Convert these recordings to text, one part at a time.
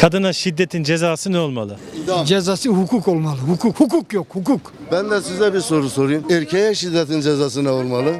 Kadına şiddetin cezası ne olmalı? Cezası hukuk olmalı. Hukuk. Hukuk yok. Hukuk. Ben de size bir soru sorayım. Erkeğe şiddetin cezası ne olmalı?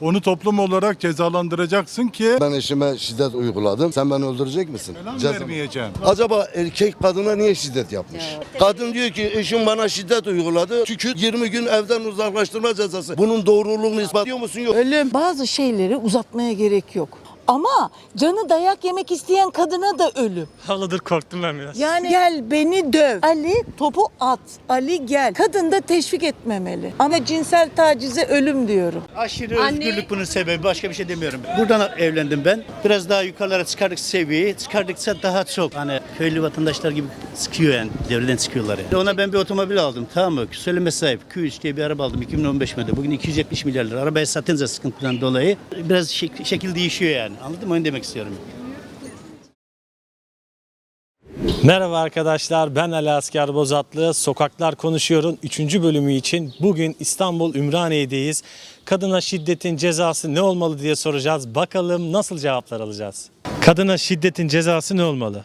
Onu toplum olarak cezalandıracaksın ki Ben eşime şiddet uyguladım. Sen beni öldürecek misin? selam Ceza- vermeyeceksin. Acaba erkek kadına niye şiddet yapmış? Kadın diyor ki eşim bana şiddet uyguladı. Tükür 20 gün evden uzaklaştırma cezası. Bunun doğruluğunu ispatlıyor musun? Yok. Ölüm. Bazı şeyleri uzatmaya gerek yok. Ama canı dayak yemek isteyen kadına da ölüm. Havladır korktum ben biraz. Yani gel beni döv. Ali topu at. Ali gel. Kadın da teşvik etmemeli. Ama cinsel tacize ölüm diyorum. Aşırı özgürlük bunun sebebi. Başka bir şey demiyorum. Buradan evlendim ben. Biraz daha yukarılara çıkardık seviyeyi. Çıkardıkça daha çok. Hani köylü vatandaşlar gibi sıkıyor yani. Devletten sıkıyorlar yani. Ona ben bir otomobil aldım. Tamam mı? Söyleme sahip. Q3 diye bir araba aldım 2015 model. Bugün 270 milyar lira. Arabayı satınca sıkıntıdan dolayı biraz şek- şekil değişiyor yani. Anladın mı? Onu demek istiyorum. Merhaba arkadaşlar ben Ali Asker Bozatlı. Sokaklar Konuşuyor'un 3. bölümü için bugün İstanbul Ümraniye'deyiz. Kadına şiddetin cezası ne olmalı diye soracağız. Bakalım nasıl cevaplar alacağız. Kadına şiddetin cezası ne olmalı?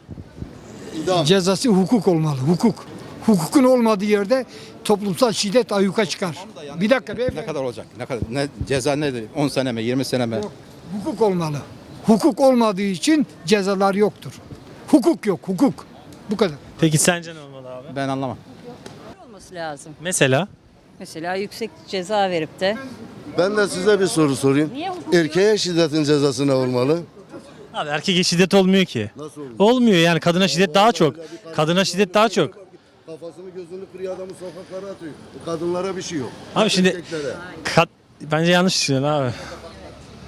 Cezası hukuk olmalı. Hukuk. Hukukun olmadığı yerde toplumsal şiddet ayyuka çıkar. Bir dakika Ne beyefendi. kadar olacak? Ne kadar? Ne ceza nedir? 10 sene mi? 20 sene mi? Hukuk olmalı. Hukuk olmadığı için cezalar yoktur. Hukuk yok. Hukuk. Bu kadar. Peki sence ne olmalı abi? Ben anlamam. olması lazım. Mesela? Mesela yüksek ceza verip de Ben de size bir soru sorayım. Erkeğe şiddetin cezası ne olmalı? Abi erkeğe şiddet olmuyor ki. Nasıl olmalı? Olmuyor yani kadına şiddet daha çok. Kadına şiddet daha çok. Kafasını gözünü kırıyor adamı sokaklara atıyor. Bu kadınlara bir şey yok. Abi şimdi Erkeklere. kad- bence yanlış düşünüyorsun abi.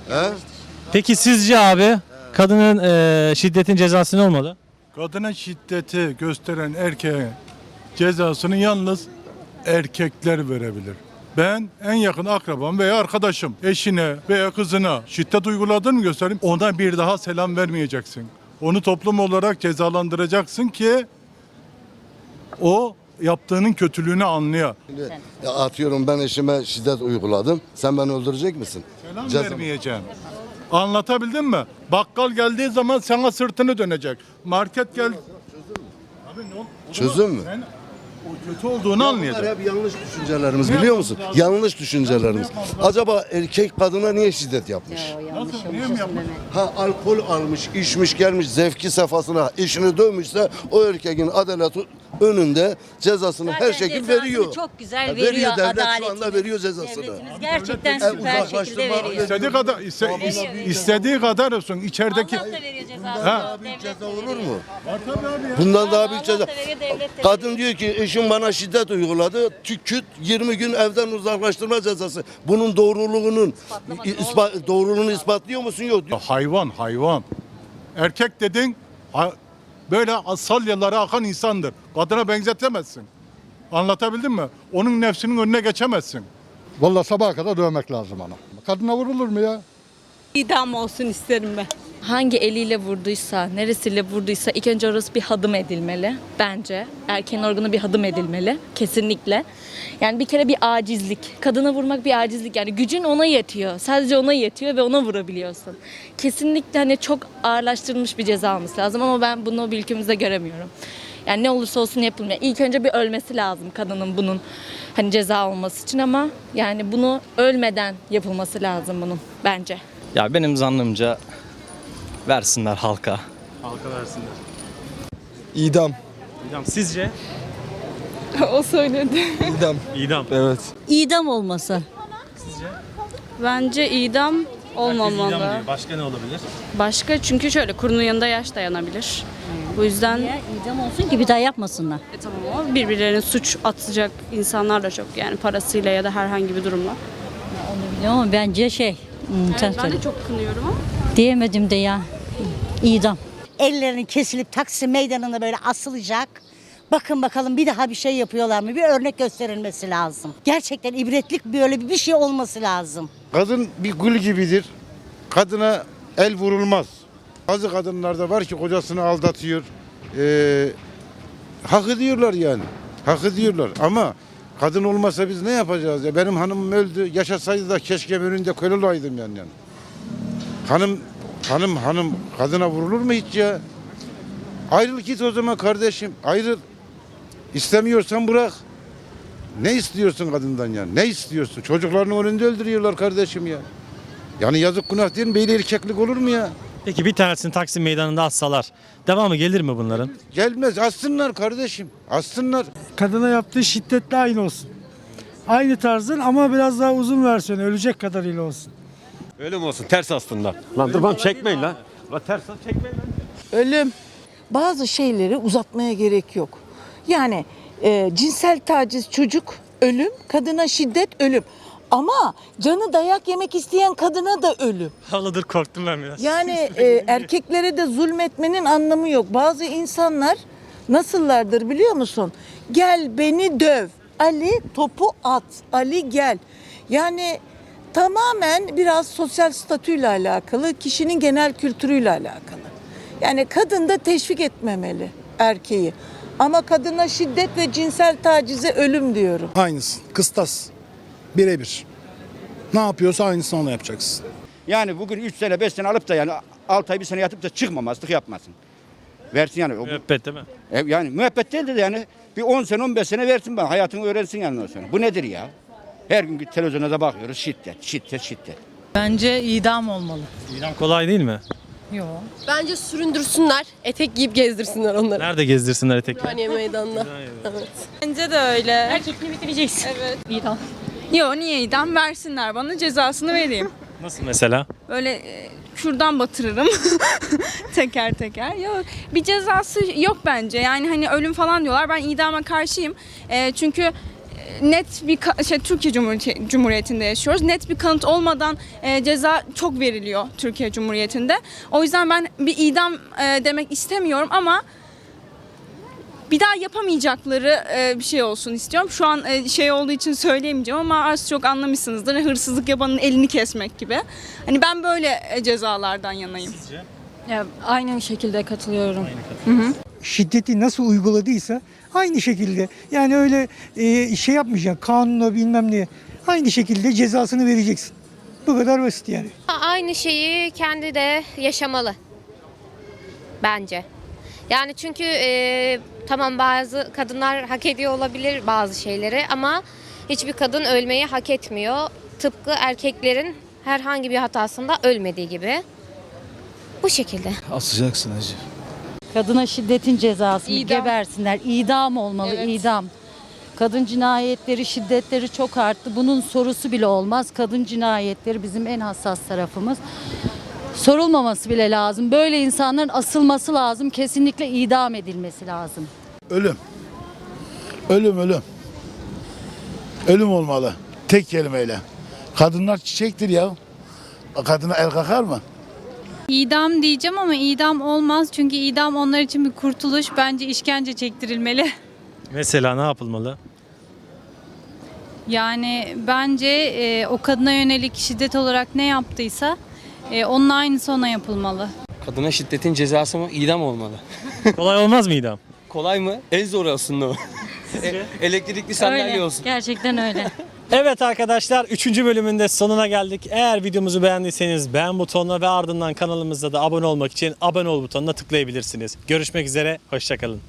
He? Peki sizce abi kadının eee, şiddetin cezası ne olmalı? kadına şiddeti gösteren erkeğe cezasını yalnız erkekler verebilir. Ben en yakın akrabam veya arkadaşım eşine veya kızına şiddet uyguladığını göstereyim. Ona bir daha selam vermeyeceksin. Onu toplum olarak cezalandıracaksın ki o yaptığının kötülüğünü anlıyor. Şimdi, ya atıyorum ben eşime şiddet uyguladım. Sen beni öldürecek misin? Selam Ceza- vermeyeceğim. Anlatabildim mi? Bakkal geldiği zaman sana sırtını dönecek. Market gel. Abi ne ol- Çözüm mü? Sen o kötü olduğunu Bunlar anlayacak. hep yanlış düşüncelerimiz biliyor musun? Yanlış düşüncelerimiz. Acaba erkek kadına niye şiddet yapmış? Nasıl? Niye mi yapmış? Ha alkol almış, içmiş gelmiş zevki sefasına eşini dövmüşse o erkeğin adaleti önünde cezasını Zaten her şekilde cezasını veriyor. çok güzel Ya veriyor Devlet şu anda adaletini. veriyor cezasını. Devletimiz gerçekten devlet- süper şekilde uzaklaştırma- veriyor. İstediği kadar iste- is- istediği kadar olsun içerideki Allah da veriyor cezasını. Ha. devlet de Ceza veriyor. olur mu? Var tabii abi ya. Bundan daha Allah büyük da ceza. veriyor, devlet de Kadın veriyor. diyor ki eşim bana şiddet uyguladı. Tüküt 20 gün evden uzaklaştırma cezası. Bunun doğruluğunun ispa- doğruluğunu ispatlıyor musun? Yok. Hayvan hayvan. Erkek dedin ha- böyle salyalara akan insandır. Kadına benzetemezsin. Anlatabildim mi? Onun nefsinin önüne geçemezsin. Vallahi sabaha kadar dövmek lazım ona. Kadına vurulur mu ya? İdam olsun isterim ben. Hangi eliyle vurduysa, neresiyle vurduysa ilk önce orası bir hadım edilmeli bence. Erkeğin organı bir hadım edilmeli kesinlikle. Yani bir kere bir acizlik. Kadına vurmak bir acizlik. Yani gücün ona yetiyor. Sadece ona yetiyor ve ona vurabiliyorsun. Kesinlikle hani çok ağırlaştırılmış bir ceza alması lazım ama ben bunu bir ülkemizde göremiyorum. Yani ne olursa olsun yapılmıyor. İlk önce bir ölmesi lazım kadının bunun hani ceza olması için ama yani bunu ölmeden yapılması lazım bunun bence. Ya benim zannımca versinler halka. Halka versinler. İdam. İdam. Sizce? o söyledi. İdam. İdam. Evet. İdam olması. Bence idam Herkes idam olmamalı. diyor. Başka ne olabilir? Başka çünkü şöyle kurunun yanında yaş dayanabilir. Bu yüzden Niye? İdam olsun ki bir daha yapmasınlar. e, tamam ama birbirlerine suç atacak insanlar da çok yani parasıyla ya da herhangi bir durumla. Onu biliyorum ama bence şey. hmm, Evet, ben de çok kınıyorum ama Diyemedim de ya. İdam. Ellerinin kesilip Taksim meydanında böyle asılacak. Bakın bakalım bir daha bir şey yapıyorlar mı? Bir örnek gösterilmesi lazım. Gerçekten ibretlik böyle bir şey olması lazım. Kadın bir gül gibidir. Kadına el vurulmaz. Bazı kadınlar da var ki kocasını aldatıyor. Ee, hak ediyorlar yani. Hak ediyorlar ama kadın olmasa biz ne yapacağız ya? Benim hanımım öldü. Yaşasaydı da keşke önünde köle olaydım yani. yani. Hanım hanım hanım kadına vurulur mu hiç ya? Ayrıl git o zaman kardeşim. Ayrıl. İstemiyorsan bırak. Ne istiyorsun kadından yani? Ne istiyorsun? Çocuklarını önünde öldürüyorlar kardeşim ya. Yani yazık günah değil mi? Böyle erkeklik olur mu ya? Peki bir tanesini Taksim Meydanı'nda atsalar devamı gelir mi bunların? Gelmez. Assınlar kardeşim. Assınlar. Kadına yaptığı şiddetle aynı olsun. Aynı tarzın ama biraz daha uzun versiyonu ölecek kadarıyla olsun. Ölüm olsun ters aslında. Lan dur bana çekmeyin lan. Lan ters çekmeyin lan. Ölüm. bazı şeyleri uzatmaya gerek yok. Yani e, cinsel taciz çocuk ölüm, kadına şiddet ölüm. Ama canı dayak yemek isteyen kadına da ölüm. Havalıdır korktum ben biraz. Yani e, erkeklere de zulmetmenin anlamı yok. Bazı insanlar nasıllardır biliyor musun? Gel beni döv. Ali topu at. Ali gel. Yani tamamen biraz sosyal statüyle alakalı, kişinin genel kültürüyle alakalı. Yani kadın da teşvik etmemeli erkeği. Ama kadına şiddet ve cinsel tacize ölüm diyorum. Aynısı. Kıstas. Birebir. Ne yapıyorsa aynısını ona yapacaksın. Yani bugün 3 sene 5 sene alıp da yani 6 ay bir sene yatıp da çıkmamazlık yapmasın. Versin yani. O- Müebbet değil mi? E, Yani müebbet değil de yani bir 10 sene 15 sene versin bana hayatını öğrensin yani ondan sonra. Bu nedir ya? Her gün televizyona da bakıyoruz şiddet, şiddet, şiddet. Bence idam olmalı. İdam kolay değil mi? Yok. Bence süründürsünler, etek giyip gezdirsinler onları. Nerede gezdirsinler etekleri? Ümraniye meydanına. Bence de öyle. Erkekliği bitireceksin. Evet. İdam. Yo niye idam versinler bana cezasını vereyim. Nasıl mesela? Böyle e, şuradan batırırım teker teker. Yok bir cezası yok bence. Yani hani ölüm falan diyorlar. Ben idama karşıyım. E, çünkü e, net bir şey Türkiye Cumhuriyeti, Cumhuriyeti'nde yaşıyoruz. Net bir kanıt olmadan e, ceza çok veriliyor Türkiye Cumhuriyeti'nde. O yüzden ben bir idam e, demek istemiyorum ama bir daha yapamayacakları e, bir şey olsun istiyorum. Şu an e, şey olduğu için söyleyemeyeceğim ama az çok anlamışsınızdır. Hırsızlık yapanın elini kesmek gibi. Hani ben böyle e, cezalardan yanayım. Ya, aynı şekilde katılıyorum. Şiddeti nasıl uyguladıysa aynı şekilde. Yani öyle e, şey yapmayacaksın. Kanunla bilmem ne. Aynı şekilde cezasını vereceksin. Bu kadar basit yani. Aynı şeyi kendi de yaşamalı. Bence. Yani çünkü e, tamam bazı kadınlar hak ediyor olabilir bazı şeyleri ama hiçbir kadın ölmeyi hak etmiyor. Tıpkı erkeklerin herhangi bir hatasında ölmediği gibi. Bu şekilde. Asacaksın acı. Kadına şiddetin cezasını İdam. gebersinler. İdam olmalı, Evet. idam. Kadın cinayetleri, şiddetleri çok arttı. Bunun sorusu bile olmaz. Kadın cinayetleri bizim en hassas tarafımız. Sorulmaması bile lazım. Böyle insanların asılması lazım. Kesinlikle idam edilmesi lazım. Ölüm. Ölüm ölüm. Ölüm olmalı. Tek kelimeyle. Kadınlar çiçektir ya. Kadına el kakar mı? İdam diyeceğim ama idam olmaz. Çünkü idam onlar için bir kurtuluş. Bence işkence çektirilmeli. Mesela ne yapılmalı? Yani bence e, o kadına yönelik şiddet olarak ne yaptıysa e, onun aynısı ona yapılmalı. Kadına şiddetin cezası mı? İdam olmalı. Kolay olmaz mı idam? Kolay mı? En zor aslında o. E, Elektrikli sandalye olsun. Gerçekten öyle. Evet arkadaşlar 3. bölümünde sonuna geldik. Eğer videomuzu beğendiyseniz beğen butonuna ve ardından kanalımızda da abone olmak için abone ol butonuna tıklayabilirsiniz. Görüşmek üzere, hoşçakalın.